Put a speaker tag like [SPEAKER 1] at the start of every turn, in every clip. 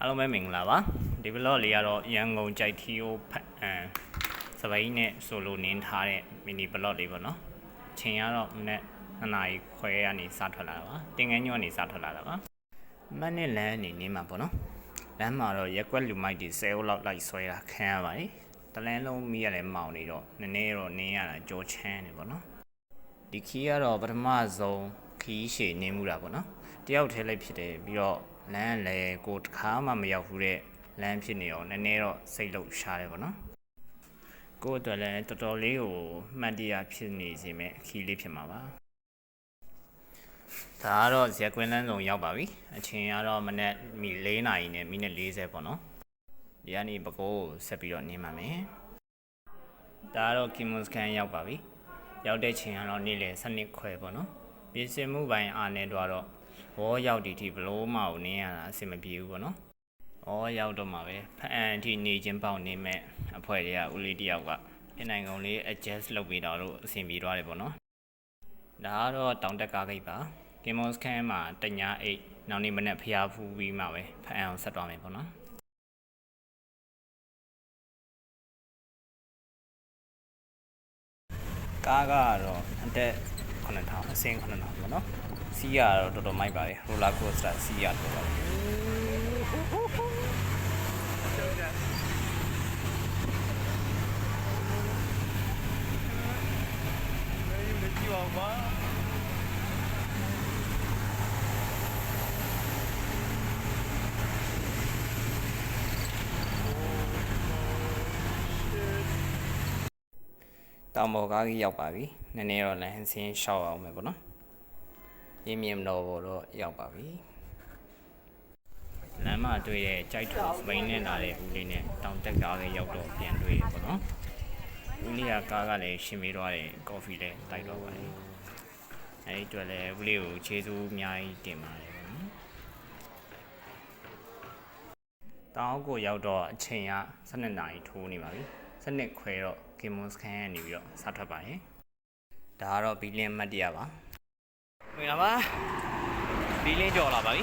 [SPEAKER 1] အားလုံးပဲမင်္ဂလာပါဒီ vlog လေးကတော့ရန်ကုန်ကြိုက်ထီယိုဖတ်အမ်စပိန်နဲ့ဆိုလိုနင်းထားတဲ့ mini vlog လေးပေါ့နော်အချိန်ကတော့မနေ့2နာရီခွဲကနေစထွက်လာတာပါတင်ငန်းညွန့်ကနေစထွက်လာတာပါမန်နဲ့လမ်းအနေနဲ့မှာပေါ့နော်လမ်းမှာတော့ရက်ကွက်လူမိုက်တွေ10ဦးလောက်လိုက်ဆွဲတာခံရပါတယ်တလန်းလုံးမိရတယ်မောင်နေတော့နည်းနည်းတော့နင်းရတာကြောချမ်းနေပေါ့နော်ဒီခီးကတော့ပထမဆုံးခီးရှည်နေမှုတာပေါ့နော်တယောက်ထဲလိုက်ဖြစ်တယ်ပြီးတော့ လမ်းလည်းကိုတစ်ခါမှမရောက်ဘူးတဲ့လမ်းဖြစ်နေတော့နည်းနည်းတော့စိတ်လုံးရှားတယ်ပေါ့နော်ကိုယ့်အတွက်လည်းတော်တော်လေးကိုမှတ်တရဖြစ်နေစေမဲ့ခီးလေးဖြစ်မှာပါဒါကတော့ဇက်ကွင်းလန်းဆောင်ရောက်ပါပြီအချိန်ကတော့မနေ့မီ4နာရီနဲ့မိနစ်40ပေါ့နော်ဒီကနေပကိုးကိုဆက်ပြီးတော့နင်းပါမယ်ဒါကတော့ကီမွန်စကန်ရောက်ပါပြီရောက်တဲ့ချိန်ကတော့နေ့လယ်7နှစ်ခွဲပေါ့နော်ပြင်ဆင်မှုပိုင်းအားနေတော့တော့ ဘောရောက်ဒီထိဘလို့မအောင်နင်းရတာအဆင်မပြေဘူးပေါ့နော်။ဩရောက်တော့မှပဲဖအန်အထိနေချင်းပေါက်နေမဲ့အဖွဲတွေကဦးလေးတယောက်ကပြင်နိုင်ကုန်လေး adjust လုပ်ပြီးတော့လို့အဆင်ပြေသွားတယ်ပေါ့နော်။ဒါကတော့တောင်တက်ကားဂိတ်ပါ။ Game of Scan မှာတညာ8နောက်နေ့မနေ့ဖျားဖူးပြီးမှပဲဖအန်အောင်ဆက်သွားမယ်ပေါ့နော်။ကားကတော့အတက်9000အစင်း9000ပေါ့နော် စီးရတော့တော်တော်မိုက်ပါတယ် roller coaster စီးရတော့ပါတယ်တောင်ပေါ်ကားကြီးရောက်ပါပြီနည်းနည်းတော့လမ်းဆင်းရှောက်အောင်မယ်ပေါ့နော် ပြင်းပြင်းတော့ဘောတော့ရောက်ပါပြီလမ်းမှာတွေ့တဲ့ကြိုက်ထုတ်စပိန်နဲ့လာတဲ့ဦးလေးနဲ့တောင်တက်ကားလေးရောက်တော့ပြန်တွေ့ရပေါ့နော်ဦးလေးကကားကလည်းရှင်းပေးတော့တယ်ကော်ဖီလည်းတိုက်တော့ပါတယ်အဲဒီအတွက်လည်းဦးလေးကိုခြေစူးအများကြီးတင်ပါတယ်ပေါ့နော်တောင်ကိုရောက်တော့အချိန်က12နာရီထိုးနေပါပြီ12ခွဲတော့ Game on Scan ကနေပြီးတော့စထွက်ပါတယ်ဒါကတော့ဘီလင်းမတ်တရားပါ ဝင်လာပါဘီလင်းကြော်လာပါပြီ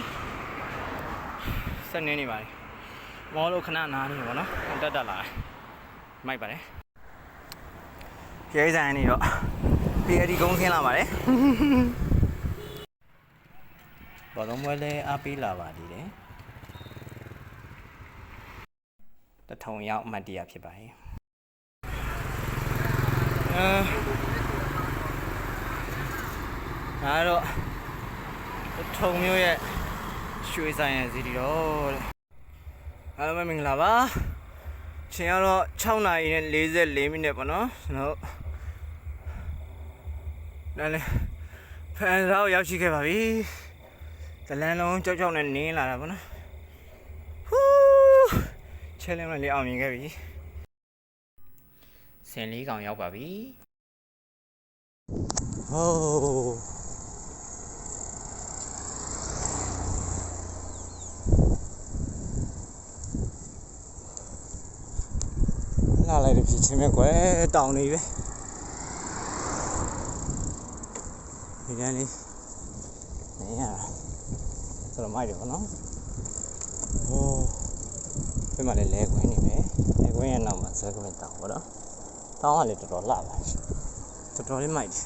[SPEAKER 1] ဆက်နေနေပါပြီမောလို့ခဏနားနေပါတော့တက်တက်လာတယ်မိုက်ပါတယ်ရဲဆိုင်နေတော့ PRD ကုန်းခင်းလာပါတယ်ဘာလို့မလဲအပေးလာပါသေးတယ်တထုံရောက်အမှတ်တရဖြစ်ပါတယ်အဲ ဒါတော့ထုံမျိုးရဲ့ရွှေဆိုင်ရဲ့စီတီတော့တဲ့အားလုံးပဲမင်္ဂလာပါချိန်ကတော့6နာရီနဲ့44မိနစ်ပေါ့နော်ကျွန်တော်ဒါလည်းဖန်စားကိုရောက်ရှိခဲ့ပါပြီဇလန်းလုံးကြောက်ကြောက်နဲ့နင်းလာတာပေါ့နော်ဟူးချဲလင်းမလေးအောင်မြင်ခဲ့ပြီဆင်လေးကောင်ရောက်ပါပြီဟိုး လာလိုက်တဲ့ဖြစ်ချင်းပဲကွယ်တောင်နေပဲဒီကနေ့နေရဆိုတော့မိုက်တယ်ဗောနော်ဟိုးပြမလေးလဲခွင်းနေမယ်လဲခွင်းရဲ့နောက်မှာဇက်ခွင်းတောင်ဗောနော်တောင်ကလည်းတော်တော်လှပါတော်တော်လေးမိုက်တယ်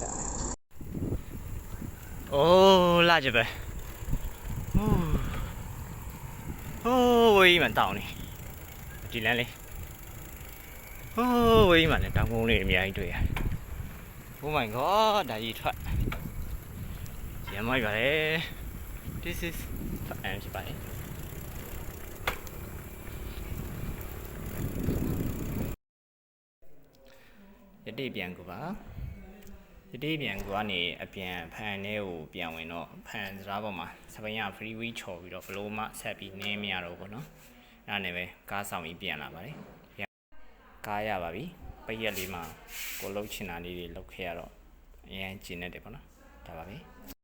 [SPEAKER 1] ကြတယ်။အိုးလာကြပဲ။ဟိုးဟိုးဝေးမှတောင်းနေ။ ဒီလမ်းလေး။ဟိုးဝေးမှလည်းတောင်ကုန်းလေးအများကြီးတွေ့ရတယ်။ Oh my god ဒါကြီးထွက်။ရမ်းမိုက်ပါလေ။ This is အမ်ဖြစ်ပါလေ။ယတိပြန်ကူပါ။ယတိပြန်ကူကနေအပြန်ဖန်ထဲကိုပြန်ဝင်တော့ဖန်စရာပေါ်မှာစပိန်က freeway ချော်ပြီးတော့ဘလို့မှဆက်ပြီးနင်းမရတော့ဘူးပေါ့နော်။ အဲ့ဒါနဲ့ပဲကားဆောင်ပြီးပြန်လာပါတယ်။ကားရပါပြီ။ပိတ်ရက်လေးမှာကိုလှုပ်ချင်တာလေးတွေလှုပ်ခဲ့ရတော့အရင်ကျင်နေတယ်ပေါ့နော်။ဒါပါပဲ။